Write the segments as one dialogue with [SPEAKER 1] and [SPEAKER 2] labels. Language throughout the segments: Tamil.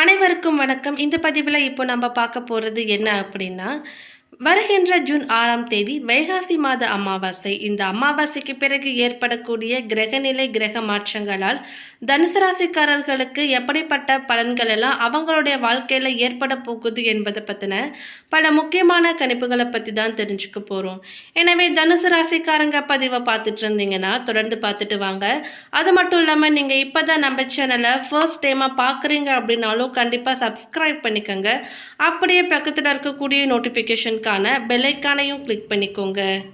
[SPEAKER 1] அனைவருக்கும் வணக்கம். இந்த பதிவில் இப்போ நம்ம பார்க்க போகிறது என்ன அப்படின்னா வருகின்ற ஜூன் ஆறாம் தேதி வைகாசி மாத அமாவாசை. இந்த அமாவாசைக்கு பிறகு ஏற்படக்கூடிய கிரகநிலை கிரக மாற்றங்களால் தனுசு ராசிக்காரர்களுக்கு எப்படிப்பட்ட பலன்கள் எல்லாம் அவங்களுடைய வாழ்க்கையில் ஏற்பட போகுது என்பதை பற்றின பல முக்கியமான கணிப்புகளை பற்றி தான் தெரிஞ்சுக்க போகிறோம் எனவே தனுசு ராசிக்காரங்க பதிவை பார்த்துட்டு இருந்தீங்கன்னா தொடர்ந்து பார்த்துட்டு வாங்க. அது மட்டும் இல்லாமல் நீங்கள் இப்போ தான் நம்ம சேனலை ஃபர்ஸ்ட் டைமாக பார்க்குறீங்க அப்படின்னாலும் கண்டிப்பாக சப்ஸ்கிரைப் பண்ணிக்கோங்க. அப்படியே பக்கத்தில் இருக்கக்கூடிய நோட்டிஃபிகேஷனுக்கான பெல்லைக்கானையும் கிளிக் பண்ணிக்கோங்க.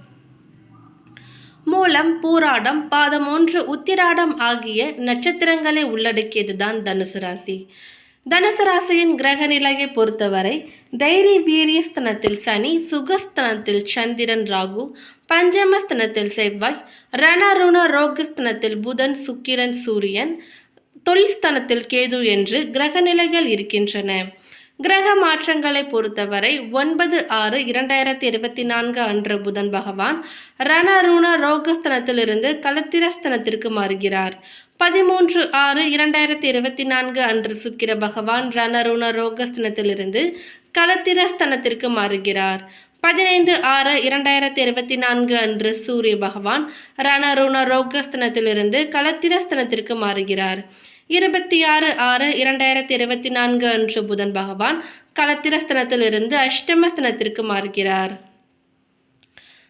[SPEAKER 1] மூலம் பூராடம் பாதம் ஒன்று உத்திராடம் ஆகிய நட்சத்திரங்களை உள்ளடக்கியது தான் தனுசு ராசி. தனுசு ராசியின் கிரக நிலையை பொறுத்தவரை தைரிய வீரியஸ்தனத்தில் சனி சுகஸ்தனத்தில் சந்திரன் ராகு பஞ்சமஸ்தனத்தில் செவ்வாய் ரணருண ரோகஸ்தனத்தில் புதன் சுக்கிரன் சூரியன் தொழில்ஸ்தனத்தில் கேது என்று கிரக நிலைகள் இருக்கின்றன. கிரக மாற்றங்களை பொறுத்தவரை ஒன்பது ஆறு இரண்டாயிரத்தி இருபத்தி நான்கு அன்று புதன் பகவான் ரணருண ரோகஸ்தனத்திலிருந்து கலத்திரஸ்தனத்திற்கு மாறுகிறார். பதிமூன்று ஆறு இரண்டாயிரத்தி இருபத்தி நான்கு அன்று சுக்கிர பகவான் ரணருண ரோகஸ்தனத்திலிருந்து கலத்திரஸ்தனத்திற்கு மாறுகிறார். பதினைந்து ஆறு இரண்டாயிரத்தி இருபத்தி நான்கு அன்று சூரிய பகவான் ரணருண ரோகஸ்தனத்திலிருந்து களத்திரஸ்தனத்திற்கு மாறுகிறார். இருபத்தி ஆறு ஆறு இரண்டாயிரத்தி இருபத்தி நான்கு அன்று புதன் பகவான் கலத்திரஸ்தனத்திலிருந்து அஷ்டமஸ்தனத்திற்கு மாறுகிறார்.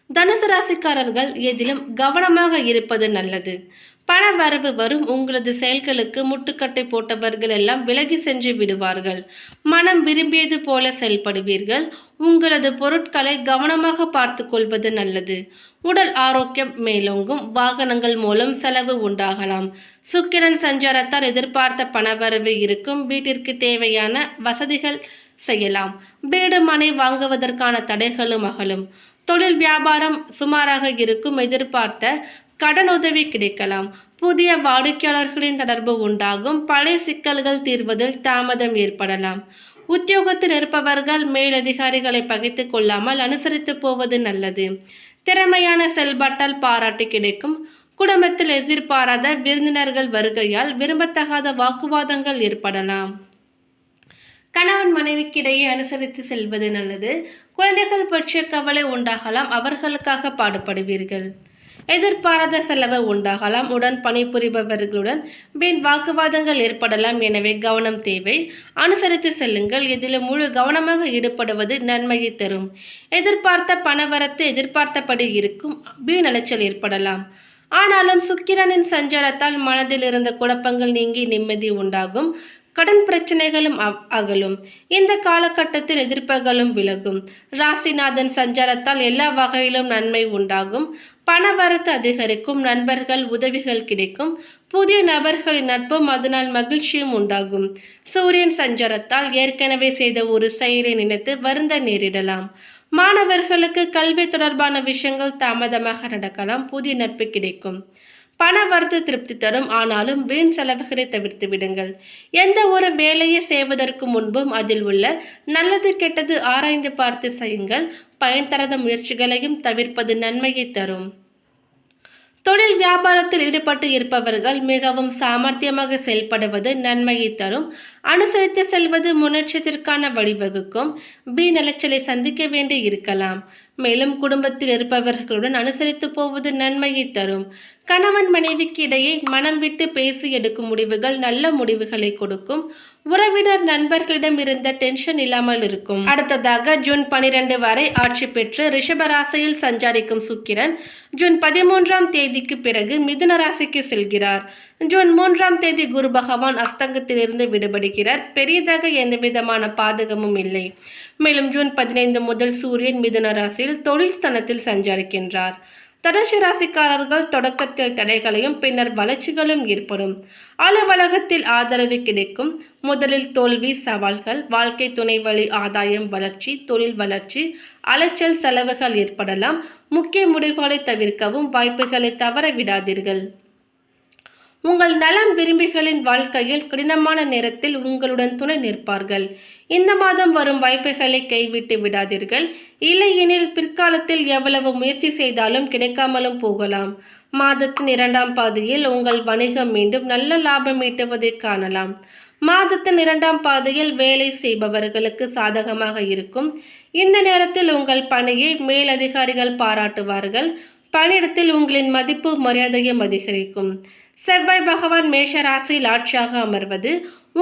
[SPEAKER 1] தனுசு ராசிக்காரர்கள் எதிலும் கவனமாக இருப்பது நல்லது. பண வரவு வரும் உங்களது செயல்களுக்கு முட்டுக்கட்டை போட்டவர்கள் எல்லாம் விலகி சென்று விடுவார்கள். மனம் விரும்பியது போல செயல்படுவீர்கள். உங்களது பொருட்களை கவனமாக பார்த்து கொள்வது நல்லது. உடல் ஆரோக்கியம் மேலோங்கும். வாகனங்கள் மூலம் செலவு உண்டாகலாம். சுக்கிரன் சஞ்சாரத்தால் எதிர்பார்த்த பணவரவு இருக்கும். வீட்டிற்கு தேவையான வசதிகள் செய்யலாம். வீடு மனை வாங்குவதற்கான தடைகளும் அகலும். தொழில் வியாபாரம் சுமாராக இருக்கும். எதிர்பார்த்த கடனுதவி கிடைக்கலாம். புதிய வாடிக்கையாளர்களின் தொடர்பு உண்டாகும். பழைய சிக்கல்கள் தீர்வதில் தாமதம் ஏற்படலாம். உத்தியோகத்தில் இருப்பவர்கள் மேலதிகாரிகளை பகைத்து கொள்ளாமல் அனுசரித்து போவது நல்லது. திறமையான செயல்பாட்டால் பாராட்டு கிடைக்கும். குடும்பத்தில் எதிர்பாராத விருந்தினர்கள் வருகையால் விரும்பத்தகாத வாக்குவாதங்கள் ஏற்படலாம். கணவன் மனைவிக்கிடையே அனுசரித்து செல்வது நல்லது. குழந்தைகள் பற்றிய கவலை உண்டாகலாம். அவர்களுக்காக பாடுபடுவீர்கள். எதிர்பாராத செலவு உண்டாகலாம். உடன் பணிபுரிபவர்களுடன் வீண் வாக்குவாதங்கள் ஏற்படலாம். எனவே கவனம் தேவை. அனுசரித்து செல்லுங்கள். இதில் முழு கவனமாக ஈடுபடுவது நன்மையை தரும். எதிர்பார்த்த பணவரத்து எதிர்பார்த்தபடி இருக்கும். வீண் அலைச்சல் ஏற்படலாம். ஆனாலும் சுக்கிரனின் சஞ்சாரத்தால் மனதில் இருந்த குழப்பங்கள் நீங்கி நிம்மதி உண்டாகும். கடன் பிரச்சனைகளும் அ- அகலும். இந்த காலகட்டத்தில் எதிர்ப்புகளும் விலகும். ராசிநாதன் சஞ்சாரத்தால் எல்லா வகையிலும் நன்மை உண்டாகும். பணவரத்து அதிகரிக்கும் நண்பர்கள் உதவிகள் கிடைக்கும் புதிய நபர்களின் நட்பும் அதனால் மகிழ்ச்சியும் உண்டாகும். சூரியன் சஞ்சாரத்தால் ஏற்கனவே செய்த ஒரு செயலை நினைத்து வருந்த நேரிடலாம். மாணவர்களுக்கு கல்வி தொடர்பான விஷயங்கள் தாமதமாக நடக்கலாம் புதிய நட்பு கிடைக்கும். பண வரத்து திருப்தி தரும். ஆனாலும் வீண் செலவுகளை தவிர்த்து விடுங்கள். எந்த ஒரு வேலையை செய்வதற்கு முன்பும் அதில் உள்ள நல்லது கெட்டது ஆராய்ந்து பார்த்து செய்யுங்கள். பயன் தராத முயற்சிகளையும் தவிர்ப்பது நன்மையை தரும். தொழில் வியாபாரத்தில் ஈடுபட்டு இருப்பவர்கள் மிகவும் சாமர்த்தியமாக செயல்படுவது நன்மையை தரும். அனுசரித்து செல்வது முன்னேற்றத்திற்கான வழிவகுக்கும். வீண் அலைச்சலை சந்திக்க வேண்டி இருக்கலாம். மேலும் குடும்பத்தில் இருப்பவர்களுடன் அனுசரித்து போவது நன்மையை தரும். கணவன் மனைவிக்கு இடையே மனம் விட்டு பேசி எடுக்கும் முடிவுகள் நல்ல முடிவுகளை கொடுக்கும். உறவினர் நண்பர்களிடம் இருந்த டென்ஷன் இல்லாமல் இருக்கும். அடுத்ததாக ஜூன் பனிரெண்டு வரை ஆட்சி பெற்று ரிஷபராசியில் சஞ்சாரிக்கும் சுக்கிரன் ஜூன் பதிமூன்றாம் தேதிக்கு பிறகு மிதுன ராசிக்கு செல்கிறார். ஜூன் மூன்றாம் தேதி குரு பகவான் அஸ்தங்கத்திலிருந்து விடுபடுகிறார். பெரியதாக எந்த விதமான பாதகமும் இல்லை. மேலும் ஜூன் பதினைந்து முதல் சூரியன் மிதுன ராசியில் தொழில் ஸ்தனத்தில் சஞ்சரிக்கின்றார். தனுசு ராசிக்காரர்கள் தொடக்கத்தில் தடைகளையும் பின்னர் வளர்ச்சிகளும் ஏற்படும். அலுவலகத்தில் ஆதரவு கிடைக்கும். முதலில் தோல்வி சவால்கள் வாழ்க்கை துணை வழி ஆதாயம் வளர்ச்சி தொழில் வளர்ச்சி அலைச்சல் செலவுகள் ஏற்படலாம். முக்கிய முடிவுகளை தவிர்க்கவும் வாய்ப்புகளை தவற விடாதீர்கள். உங்கள் நலம் விரும்பிகளின் வாழ்க்கையில் கடினமான நேரத்தில் உங்களுடன் துணை நிற்பார்கள். இந்த மாதம் வரும் வாய்ப்புகளை கைவிட்டு விடாதீர்கள். இல்லையெனில் பிற்காலத்தில் எவ்வளவு முயற்சி செய்தாலும் கிடைக்காமலும் போகலாம். மாதத்தின் இரண்டாம் பாதியில் உங்கள் வணிகம் மீண்டும் நல்ல லாபம் ஈட்டுவதை காணலாம். மாதத்தின் இரண்டாம் பாதையில் வேலை செய்பவர்களுக்கு சாதகமாக இருக்கும். இந்த நேரத்தில் உங்கள் பணியை மேலதிகாரிகள் பாராட்டுவார்கள். பணியிடத்தில் உங்களின் மதிப்பு மரியாதையும் அதிகரிக்கும். செவ்வாய் பகவான் மேஷ ராசியில் ஆட்சியாக அமர்வது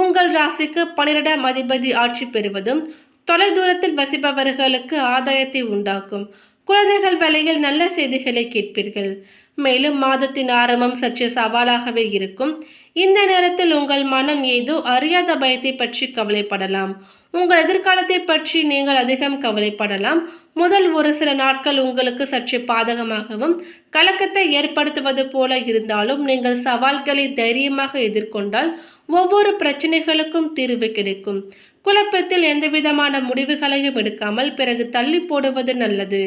[SPEAKER 1] உங்கள் ராசிக்கு பனிரெண்டாம் அதிபதி ஆட்சி பெறுவதும் தொலைதூரத்தில் வசிப்பவர்களுக்கு ஆதாயத்தை உண்டாக்கும். குழந்தைகள் வேலையில் நல்ல செய்திகளை கேட்பீர்கள். மேலும் மாதத்தின் ஆரம்பம் சற்று சவாலாகவே இருக்கும். இந்த நேரத்தில் உங்கள் மனம் ஏதோ அறியாத பயத்தை பற்றி கவலைப்படலாம். உங்கள் எதிர்காலத்தை பற்றி நீங்கள் அதிகம் கவலைப்படலாம். முதல் ஒரு சில நாட்கள் உங்களுக்கு சற்று பாதகமாகவும் கலக்கத்தை ஏற்படுத்துவது போல இருந்தாலும் நீங்கள் சவால்களை தைரியமாக எதிர்கொண்டால் ஒவ்வொரு பிரச்சனைகளுக்கும் தீர்வு கிடைக்கும். குழப்பத்தில் எந்தவிதமான முடிவுகளையும் எடுக்காமல் பிறகு தள்ளி போடுவது நல்லது.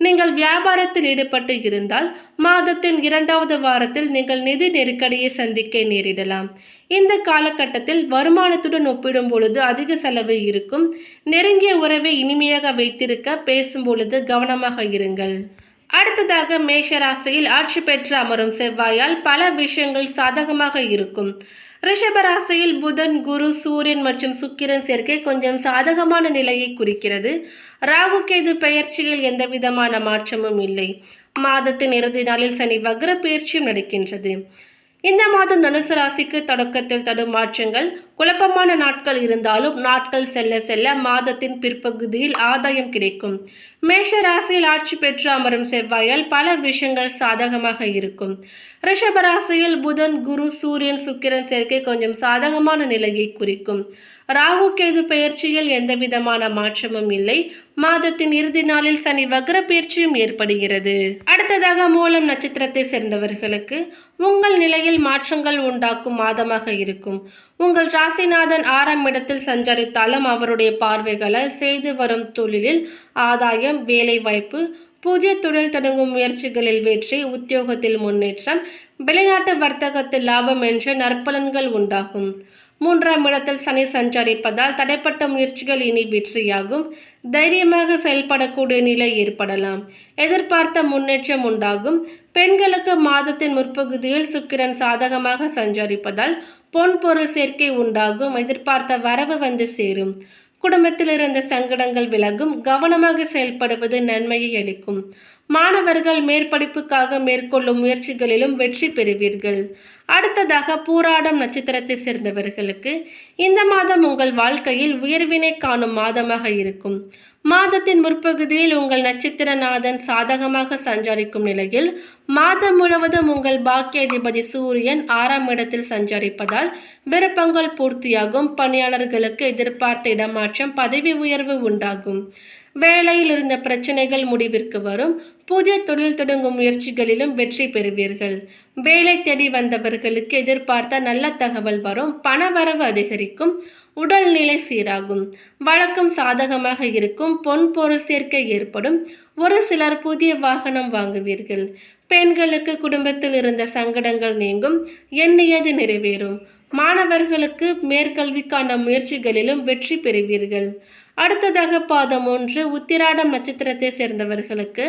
[SPEAKER 1] நீங்கள் வியாபாரத்தில் ஈடுபட்டு இருந்தால் மாதத்தின் இரண்டாவது வாரத்தில் நீங்கள் நிதி நெருக்கடியை சந்திக்க நேரிடலாம் இந்த காலகட்டத்தில் வருமானத்துடன் ஒப்பிடும் பொழுது அதிக செலவு இருக்கும். நெருங்கிய உறவை இனிமையாக வைத்திருக்க பேசும் பொழுது கவனமாக இருங்கள். அடுத்ததாக மேஷராசியில் ஆட்சி பெற்று அமரும் செவ்வாயால் பல விஷயங்கள் சாதகமாக இருக்கும். ரிஷபராசியில் புதன் குரு சூரியன் மற்றும் சுக்கிரன் சேர்க்கை கொஞ்சம் சாதகமான நிலையை குறிக்கிறது. ராகு கேது பெயர்ச்சியில் எந்த விதமான மாற்றமும் இல்லை. மாதத்தின் இறுதி நாளில் சனி வக்ர பெயர்ச்சியும் நடக்கின்றது. இந்த மாதம் தனுசு ராசிக்கு தொடக்கத்தில் தடும் மாற்றங்கள் குழப்பமான நாட்கள் இருந்தாலும் நாட்கள் செல்ல செல்ல மாதத்தின் பிற்பகுதியில் ஆதாயம் கிடைக்கும். மேஷ ராசியில் ஆட்சி பெற்று அமரும் செவ்வாயால் பல விஷயங்கள் சாதகமாக இருக்கும். ரிஷப ராசியில் புதன் குரு சூரியன் சுக்கிரன் சேர்க்கை கொஞ்சம் சாதகமான நிலையை குறிக்கும். ராகு கேது பெயர்ச்சியில் எந்த விதமான மாற்றமும் இல்லை. மாதத்தின் இறுதி நாளில் சனி வக்ர பயிற்சியும் ஏற்படுகிறது. அடுத்ததாக மூலம் நட்சத்திரத்தை சேர்ந்தவர்களுக்கு உங்கள் நிலையில் மாற்றங்கள் உண்டாக்கும் மாதமாக இருக்கும். உங்கள் ராசிநாதன் ஆறாம் இடத்தில் சஞ்சரித்தாலும் அவருடைய பார்வைகளால் செய்து வரும் தொழிலில் ஆதாயம் வேலை வாய்ப்பு புதிய தொழில் தொடங்கும் முயற்சிகளில் வெற்றி உத்தியோகத்தில் முன்னேற்றம் வெளிநாட்டு வர்த்தகத்தில் லாபம் என்ற நற்பலன்கள் உண்டாகும். மூன்றாம் இடத்தில் சனி சஞ்சரிப்பதால் தடைப்பட்ட முயற்சிகள் இனி வெற்றியாகும். தைரியமாக செயல்படக்கூடிய நிலை ஏற்படலாம். எதிர்பார்த்த முன்னேற்றம் உண்டாகும். பெண்களுக்கு மாதத்தின் முற்பகுதியில் சுக்கிரன் சாதகமாக சஞ்சரிப்பதால் பொன் பொருள் சேர்க்கை உண்டாகும். எதிர்பார்த்த வரவு வந்து சேரும். குடும்பத்தில் இருந்த சங்கடங்கள் விலகும். கவனமாக செயல்படுவது நன்மையை அளிக்கும். மாணவர்கள் மேற்படிப்புக்காக மேற்கொள்ளும் முயற்சிகளிலும் வெற்றி பெறுவீர்கள். அடுத்ததாக பூராடம் நட்சத்திரத்தை சேர்ந்தவர்களுக்கு இந்த மாதம் உங்கள் வாழ்க்கையில் உயர்வினை காணும் மாதமாக இருக்கும். மாதத்தின் முற்பகுதியில் உங்கள் நட்சத்திரநாதன் சாதகமாக சஞ்சரிக்கும் நிலையில் மாதம் முழுவதும் உங்கள் பாக்கியாதிபதி சூரியன் ஆறாம் இடத்தில் சஞ்சரிப்பதால் விருப்பங்கள் பூர்த்தியாகும் பணியாளர்களுக்கு எதிர்பார்த்த இடமாற்றம் பதவி உயர்வு உண்டாகும். வேலையில் இருந்த பிரச்சனைகள் முடிவிற்கு வரும். புதிய தொழில் தொடங்கும் முயற்சிகளிலும் வெற்றி பெறுவீர்கள். வேலை தேடி வந்தவர்களுக்கு எதிர்பார்த்த நல்ல தகவல் வரும். பணவரவு அதிகரிக்கும். உடல்நிலை சீராகும். வழக்கம் சாதகமாக இருக்கும். பொன் பொருள் சேர்க்கை ஏற்படும். ஒரு சிலர் புதிய வாகனம் வாங்குவீர்கள். பெண்களுக்கு குடும்பத்தில் இருந்த சங்கடங்கள் நீங்கும். எண்ணியது நிறைவேறும். மாணவர்களுக்கு மேற்கல்விக்கான முயற்சிகளிலும் வெற்றி பெறுவீர்கள். அடுத்ததாக பாதம் ஒன்று உத்திராடம் நட்சத்திரத்தை சேர்ந்தவர்களுக்கு.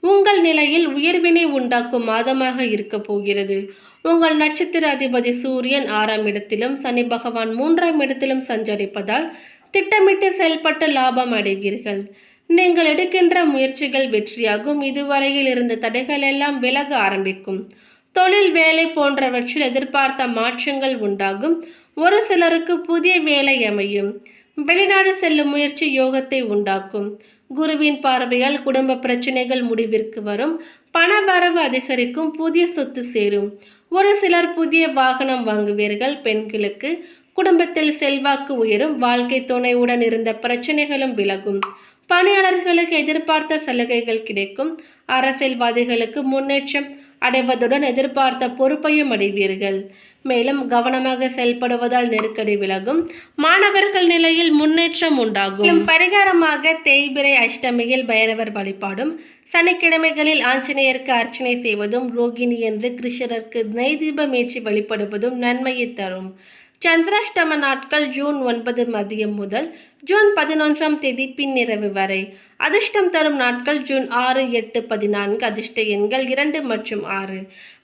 [SPEAKER 1] உங்கள் நிலையில் உயர்வினை உண்டாக்கும் மாதமாக இருக்க போகிறது. உங்கள் நட்சத்திர அதிபதி சூரியன் ஆறாம் இடத்திலும் சனி பகவான் மூன்றாம் இடத்திலும் சஞ்சரிப்பதால் திட்டமிட்டு செயல்பட்டு லாபம் அடைவீர்கள். நீங்கள் எடுக்கின்ற முயற்சிகள் வெற்றியாகும். இதுவரையில் இருந்த தடைகள் எல்லாம் விலக ஆரம்பிக்கும். தொழில் வேலை போன்றவற்றில் எதிர்பார்த்த மாற்றங்கள் உண்டாகும். ஒரு சிலருக்கு புதிய வேலை அமையும். வெளிநாடு செல்லும் முயற்சி யோகத்தை உண்டாக்கும். குருவின் பார்வையால் குடும்ப பிரச்சனைகள் முடிவிற்கு வரும். பண வரவு அதிகரிக்கும் புதிய சொத்து சேரும். ஒரு சிலர் புதிய வாகனம் வாங்குவீர்கள் பெண்களுக்கு. குடும்பத்தில் செல்வாக்கு உயரும் வாழ்க்கை துணையுடன் இருந்த பிரச்சனைகளும் விலகும். பணியாளர்களுக்கு எதிர்பார்த்த சலுகைகள் கிடைக்கும். அரசியல்வாதிகளுக்கு முன்னேற்றம் அடைவதுடன் எதிர்பார்த்த பொறுப்பையும் அடைவீர்கள். மேலும் கவனமாக செயல்படுவதால் நெருக்கடி விலகும். மாணவர்கள் நிலையில் முன்னேற்றம் உண்டாகும். பரிகாரமாக தேய்பிரை அஷ்டமியில் பைரவர் வழிபாடும் சனிக்கிழமைகளில் ஆஞ்சநேயருக்கு அர்ச்சனை செய்வதும் ரோகிணி என்று கிருஷ்ணருக்கு நெய் ஏற்றி வழிபடுவதும் நன்மையை தரும். சந்திராஷ்டம நாட்கள் ஜூன் ஒன்பது மதியம் முதல் ஜூன் பதினொன்றாம் தேதி பின்னிரவு வரை. அதிர்ஷ்டம் தரும் நாட்கள் ஜூன் ஆறு எட்டு பதினான்கு அதிர்ஷ்ட எண்கள் இரண்டு மற்றும் ஆறு.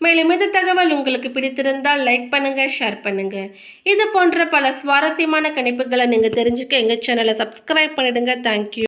[SPEAKER 1] மேலும் இந்த தகவல் உங்களுக்கு பிடித்திருந்தால் லைக் பண்ணுங்க ஷேர் பண்ணுங்க. இது போன்ற பல சுவாரஸ்யமான கணிப்புகளை நீங்கள் தெரிஞ்சுக்க எங்கள் சேனலை சப்ஸ்கிரைப் பண்ணிடுங்க. தேங்க்யூ